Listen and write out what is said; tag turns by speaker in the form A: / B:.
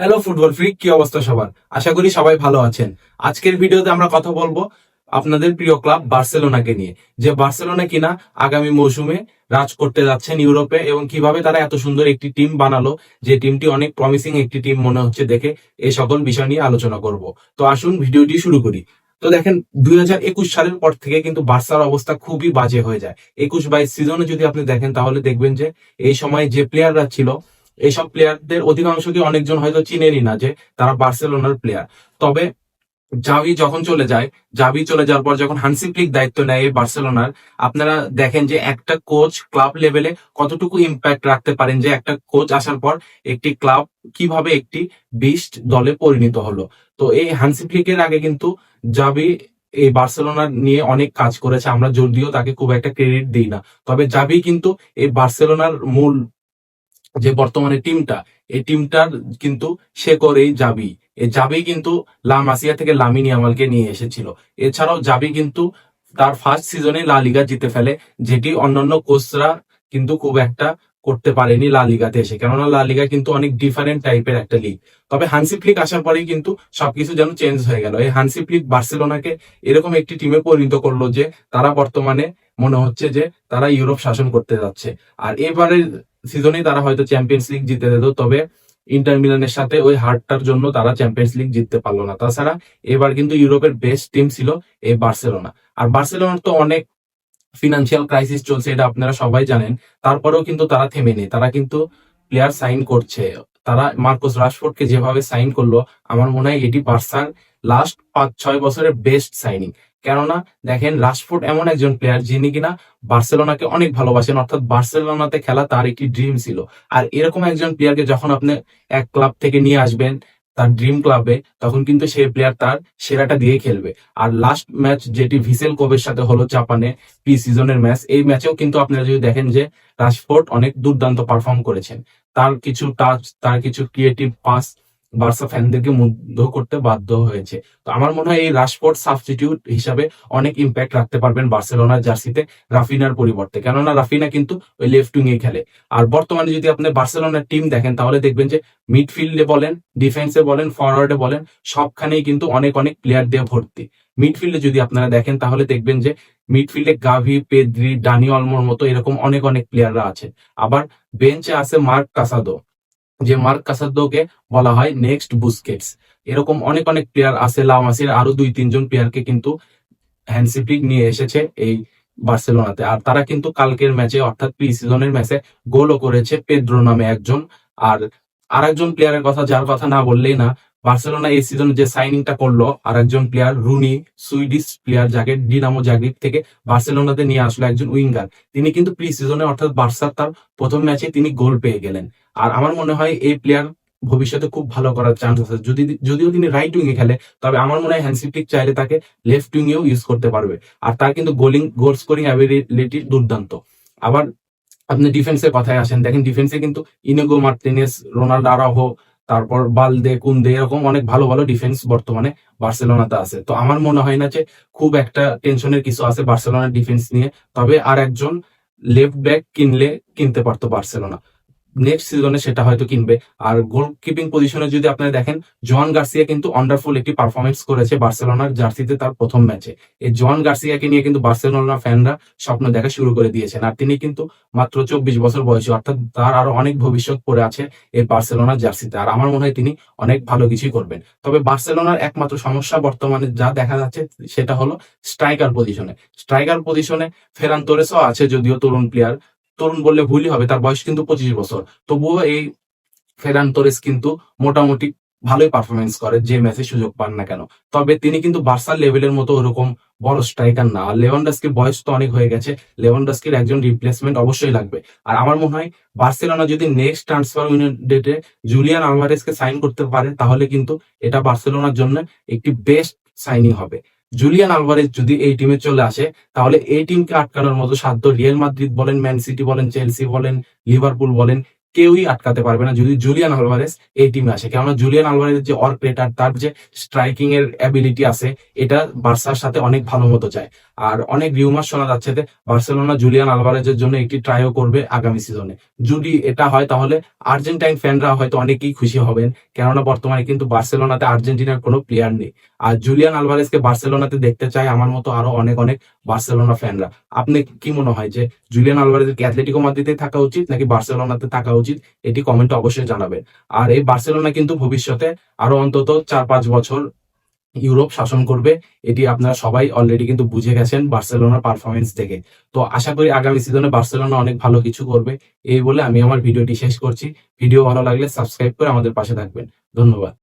A: Hello football freak কি অবস্থা সবার? আশা করি সবাই ভালো আছেন। আজকের ভিডিওতে আমরা কথা বলব আপনাদের প্রিয় ক্লাব বার্সেলোনাকে নিয়ে। যে বার্সেলোনা কিনা আগামী মৌসুমে রাজ করতে যাচ্ছেন ইউরোপে এবং কীভাবে তারা এত সুন্দর একটি টিম বানালো, যে টিমটি অনেক প্রমিসিং একটি টিম মনে হচ্ছে দেখে এই সকল বিষয় নিয়ে আলোচনা করব। তো আসুন ভিডিওটি শুরু করি। তো দেখেন, দুই হাজার একুশ সালের পর থেকে কিন্তু বার্সার অবস্থা খুবই বাজে হয়ে যায়। একুশ বাইশ সিজনে যদি আপনি দেখেন, তাহলে দেখবেন যে এই সময় যে প্লেয়াররা ছিল এইসব প্লেয়ারদের অধিকাংশকে অনেকজন হয়তো চিনেনই না যে তারা বার্সেলোনার প্লেয়ার তবে জাভি যখন চলে যায়, জাভি চলে যাওয়ার পর যখন হানসি ফ্লিক দায়িত্ব নেয় বার্সেলোনার, আপনারা দেখেন যে একটা কোচ ক্লাব লেভেলে কতটুকু ইম্প্যাক্ট রাখতে পারেন যে একটা কোচ আসার পর একটি ক্লাব কীভাবে একটি বিস্ট দলে পরিণত হলো। তো এই হানসি ফ্লিকের আগে কিন্তু জাভি এই বার্সেলোনা নিয়ে অনেক কাজ করেছে, আমরা যদিও তাকে খুব একটা ক্রেডিট দিই না। তবে জাভি কিন্তু এই বার্সেলোনার মূল যে বর্তমানে টিমটা, এই টিমটার কিন্তু সে করেই যাবি এই যাবি কিন্তু লা মাসিয়া থেকে লামিনি আমালকে নিয়ে এসেছিল। এছাড়াও যাবি কিন্তু তার ফার্স্ট সিজনে লা লিগা জিতে ফেলে, যেটি অন্যান্য কোচরা কিন্তু খুব একটা করতে পারেনি লা লিগাতে এসে। কেননা লা লিগা কিন্তু অনেক ডিফারেন্ট টাইপের একটা লিগ তবে হানসি ফ্লিক আসার পরেই কিন্তু সবকিছু যেন চেঞ্জ হয়ে গেল। এই হানসি ফ্লিক বার্সেলোনাকে এরকম একটি টিমে পরিণত করল যে, তারা বর্তমানে মনে হচ্ছে যে, তারা ইউরোপ শাসন করতে যাচ্ছে। আর এবারের সিজনেই তারা হয়তো চ্যাম্পিয়ন্স লিগ জিতে যেত, তবে ইন্টার মিলানের সাথে ওই হারটার জন্য তারা চ্যাম্পিয়ন্স লিগ জিততে পারল না। তাছাড়া এবার কিন্তু ইউরোপের বেস্ট টিম ছিল এই বার্সেলোনা আর বার্সেলোনার তো অনেক ফিনান্সিয়াল ক্রাইসিস চলছে, এটা আপনারা সবাই জানেন। তারপরেও কিন্তু তারা থেমে নেই, তারা কিন্তু প্লেয়ার সাইন করছে। তারা মার্কোস রাশফোর্ডকে যেভাবে সাইন করল, আমার মনে হয় এটি বার্সার লাস্ট পাঁচ ছয় বছরের বেস্ট সাইনিং কেননা দেখেন রাশফোর্ড এমন একজন প্লেয়ার যিনি কিনা বার্সেলোনাকে অনেক ভালোবাসেন। অর্থাৎ বার্সেলোনাতে খেলা তার একটি ড্রিম ছিল। আর এরকম একজন প্লেয়ারকে যখন আপনি এক ক্লাব থেকে নিয়ে আসবেন, তার ড্রিম ক্লাবে তখন কিন্তু সেই প্লেয়ার তার সেরাটা দিয়ে খেলবে। আর লাস্ট ম্যাচ যেটি ভিসেল কোবের সাথে হলো জাপানে প্রি সিজনের ম্যাচ এই ম্যাচেও কিন্তু আপনারা যদি দেখেন যে রাশফোর্ড অনেক দুর্দান্ত পারফর্ম করেছেন। তার কিছু টাচ তার কিছু ক্রিয়েটিভ পাস বার্সা ফ্যানদেরকে মুগ্ধ করতে বাধ্য হয়েছে। তো আমার মনে হয় এই রাশফোর্ড সাবস্টিটিউট হিসাবে অনেক ইম্প্যাক্ট রাখতে পারবেন বার্সেলোনার জার্সিতে রাফিনার পরিবর্তে। কেননা রাফিনা কিন্তু ওই লেফট উইং এ খেলে। আর বর্তমানে যদি আপনি বার্সেলোনার টিম দেখেন, তাহলে দেখবেন যে মিডফিল্ডে বলেন ডিফেন্সে বলেন ফরওয়ার্ডে বলেন, সবখানেই কিন্তু অনেক অনেক প্লেয়ার দিয়ে ভর্তি। মিডফিল্ডে যদি আপনারা দেখেন, তাহলে দেখবেন যে মিডফিল্ডে গাভি, পেদ্রি, ডানি অলমোর মতো এরকম অনেক অনেক প্লেয়াররা আছে। আবার বেঞ্চে আছে মার্ক কাসাদো। যে মার্ক কাসাদোকে বলা হয় নেক্সট বুস্কেটস। এরকম অনেক অনেক প্লেয়ার আছে লামাসির আরও দুই তিনজন প্লেয়ারকে কিন্তু হ্যান্সিপ্লিক নিয়ে এসেছে এই বার্সেলোনাতে। আর তারা কিন্তু কালকের ম্যাচে অর্থাৎ প্রি সিজনের ম্যাচে গোলও করেছে পেদ্রো নামে একজন। আর আর আরেকজন প্লেয়ারের কথা, যার কথা না বললেই না, বার্সেলোনা এই সিজনে যে সাইনিংটা করল আর একজন প্লেয়ার রুনি, সুইডিশ প্লেয়ার যাকে ডিনামো জাগরিব থেকে বার্সেলোনাতে নিয়ে আসলো একজন উইঙ্গার। তিনি কিন্তু প্রি সিজনে অর্থাৎ বার্সার তার প্রথম ম্যাচে তিনি গোল পেয়ে গেলেন। আর আমার মনে হয় এই প্লেয়ার ভবিষ্যতে খুব ভালো করার চান্স আছে। যদি যদিও তিনি রাইট এ খেলে, তবে আমার মনে হয় হ্যান্সিপ্লিক চাইলে তাকে লেফট উইং এও ইউজ করতে পারবে। আর তার কিন্তু গোলিং গোল স্কোরিং অ্যাবিলিটি দুর্দান্ত। আবার আপনি ডিফেন্সের কথায় আসেন, দেখেন ডিফেন্সে কিন্তু ইনেগো মার্টিনেস রোনাল্ড আরাহো তারপর বালদে কুন্দে এরকম অনেক ভালো ভালো ডিফেন্স বর্তমানে বার্সেলোনাতে আছে। তো আমার মনে হয় না যে খুব একটা টেনশনের কিছু আছে বার্সেলোনার ডিফেন্স নিয়ে। তবে আর একজন লেফট ব্যাক কিনলে, কিনতে পারতো বার্সেলোনা। নেক্সট সিজনে সেটা হয়তো কিনবে। আর গোল কিপিং পজিশনে যদি আপনারা দেখেন জোয়ান গার্সিয়া কিন্তু ওয়ান্ডারফুল একটি পারফরমেন্স করেছে বার্সেলোনার জার্সিতে তার প্রথম ম্যাচে। এই জোয়ান গার্সিয়াকে নিয়ে কিন্তু বার্সেলোনা ফ্যানরা স্বপ্ন দেখা শুরু করে দিয়েছেন। আর তিনি কিন্তু মাত্র চব্বিশ বছর বয়সী, অর্থাৎ তার আরও অনেক ভবিষ্যৎ পড়ে আছে এই বার্সেলোনার জার্সিতে। আর আমার মনে হয় তিনি অনেক ভালো কিছুই করবেন। তবে বার্সেলোনার একমাত্র সমস্যা বর্তমানে যা দেখা যাচ্ছে, সেটা হলো স্ট্রাইকার পজিশনে স্ট্রাইকার পজিশনে ফেরান তোরেসও আছে যদিও তরুণ প্লেয়ার তরুণ বললে ভুলই হবে, তার বয়স কিন্তু পঁচিশ বছর। তবুও এই ফেরান তোরেস কিন্তু মোটামুটি ভালোই পারফরমেন্স করে, যে ম্যাচে সুযোগ পান না কেন। তবে তিনি কিন্তু বার্সার লেভেলের মতো ওরকম বড় স্ট্রাইকার না। আর লেভানডাস্কির বয়স তো অনেক হয়ে গেছে লেভানডাস্কির একজন রিপ্লেসমেন্ট অবশ্যই লাগবে। আর আমার মনে হয় বার্সেলোনা যদি নেক্সট ট্রান্সফার ডেটে জুলিয়ান আলভারেসকে সাইন করতে পারে, তাহলে কিন্তু এটা বার্সেলোনার জন্য একটি বেস্ট সাইনিং হবে। জুলিয়ান আলভারেজ যদি এই টিমে চলে আসে, তাহলে এই টিমকে আটকানোর মতো সাধ্য রিয়েল মাদ্রিদ বলেন, ম্যান সিটি বলেন, চেলসি বলেন, লিভারপুল বলেন কেউই আটকাতে পারবে না যদি জুলিয়ান আলভারেজ এই টিমে আসে। কেননা জুলিয়ান আলভারেজ যে অর্ক রেটার তার যে স্ট্রাইকিং এর অ্যাবিলিটি আছে, এটা বার্সার সাথে অনেক ভালো মতো যায়। আর অনেক রিউমার শোনা যাচ্ছে যে বার্সেলোনা জুলিয়ান আলভারেজের জন্য একটি ট্রাইও করবে আগামী সিজনে যদি এটা হয়, তাহলে আর্জেন্টাইন ফ্যানরা হয়তো অনেকেই খুশি হবেন, কেননা বর্তমানে কিন্তু বার্সেলোনাতে আর্জেন্টিনার কোনো প্লেয়ার নেই। আর জুলিয়ান আলভারেজকে বার্সেলোনাতে দেখতে চায় আমার মতো আরও অনেক অনেক বার্সেলোনা ফ্যানরা আপনি কি মনে হয় যে জুলিয়ান আলভারেজের কি অ্যাথলেটিকো মাদ্রিদে থাকা উচিত, নাকি বার্সেলোনাতে থাকা উচিত, এটি কমেন্টে অবশ্যই জানাবেন। আর এই বার্সেলোনা কিন্তু ভবিষ্যতে আরও অন্তত চার পাঁচ বছর ইউরোপ শাসন করবে, এটি আপনারা সবাই অলরেডি কিন্তু বুঝে গেছেন বার্সেলোনার পারফরমেন্স থেকে তো আশা করি আগামী সিজনে বার্সেলোনা অনেক ভালো কিছু করবে, এই বলে আমি আমার ভিডিওটি শেষ করছি। ভিডিও ভালো লাগলে সাবস্ক্রাইব করে আমাদের পাশে থাকবেন। ধন্যবাদ।